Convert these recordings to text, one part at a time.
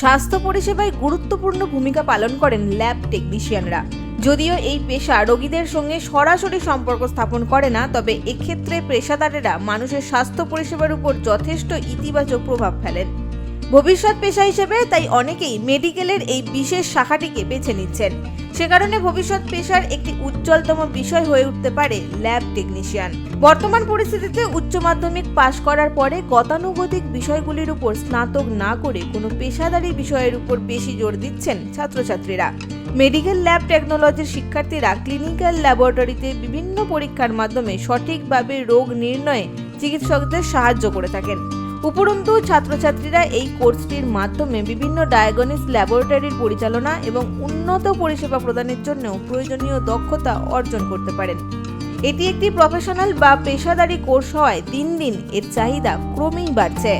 স্বাস্থ্য পরিষেবায় গুরুত্বপূর্ণ ভূমিকা পালন করেন ল্যাব টেকনিশিয়ানরা। যদিও এই পেশা রোগীদের সঙ্গে সরাসরি সম্পর্ক স্থাপন করে না, তবে এক্ষেত্রে পেশাদারেরা মানুষের স্বাস্থ্য পরিষেবার উপর যথেষ্ট ইতিবাচক প্রভাব ফেলেন। ভবিষ্যৎ পেশা হিসেবে তাই অনেকেই মেডিকেলের এই বিশেষ শাখাটিকে বেছে নিচ্ছেন। সে কারণে ভবিষ্যৎ পেশার একটি উজ্জ্বলতম বিষয় হয়ে উঠতে পারে ল্যাব টেকনিশিয়ান। বর্তমান পরিস্থিতিতে উচ্চ মাধ্যমিক পাশ করার পরে গতানুগতিক বিষয়গুলির উপর স্নাতক না করে কোনো পেশাদারি বিষয়ের উপর বেশি জোর দিচ্ছেন ছাত্রছাত্রীরা। মেডিকেল ল্যাব টেকনোলজির শিক্ষার্থীরা ক্লিনিক্যাল ল্যাবরেটরিতে বিভিন্ন পরীক্ষার মাধ্যমে সঠিকভাবে রোগ নির্ণয়ে চিকিৎসকদের সাহায্য করে থাকেন। উপরন্তু, ছাত্রছাত্রীরা এই কোর্সটির মাধ্যমে বিভিন্ন ডায়াগনিস ল্যাবরেটরির পরিচালনা এবং উন্নত পরিষেবা প্রদানের জন্য প্রয়োজনীয় দক্ষতা অর্জন করতে পারেন। এটি একটি প্রফেশনাল বা পেশাদারি কোর্স হওয়ায় দিন দিন এর চাহিদা ক্রমেই বাড়ছে।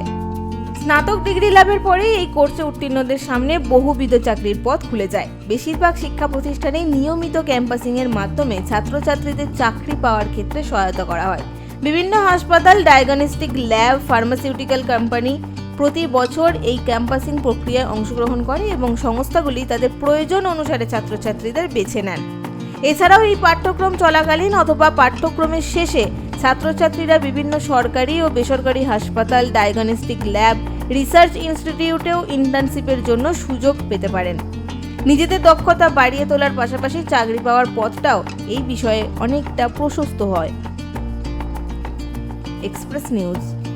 স্নাতক ডিগ্রি লাভের পরেই এই কোর্সে উত্তীর্ণদের সামনে বহুবিধ চাকরির পথ খুলে যায়। বেশিরভাগ শিক্ষা প্রতিষ্ঠানে নিয়মিত ক্যাম্পাসিংয়ের মাধ্যমে ছাত্রছাত্রীদের চাকরি পাওয়ার ক্ষেত্রে সহায়তা করা হয়। বিভিন্ন হাসপাতাল ডায়াগনস্টিক ল্যাব ফার্মাসিউটিক্যাল কোম্পানি প্রতি বছর এই ক্যাম্পাসিং প্রক্রিয়ায় অংশগ্রহণ করে এবং সংস্থাগুলি তাদের প্রয়োজন অনুসারে ছাত্রছাত্রীদের বেছে নেন। এছাড়াও এই পাঠ্যক্রম চলাকালীন অথবা পাঠ্যক্রমের শেষে ছাত্রছাত্রীরা বিভিন্ন সরকারি ও বেসরকারি হাসপাতাল ডায়াগনস্টিক ল্যাব রিসার্চ ইনস্টিটিউটেও ইন্টার্নশিপের জন্য সুযোগ পেতে পারেন। নিজেদের দক্ষতা বাড়িয়ে তোলার পাশাপাশি চাকরি পাওয়ার পথটাও এই বিষয়ে অনেকটা প্রশস্ত হয়। Express News.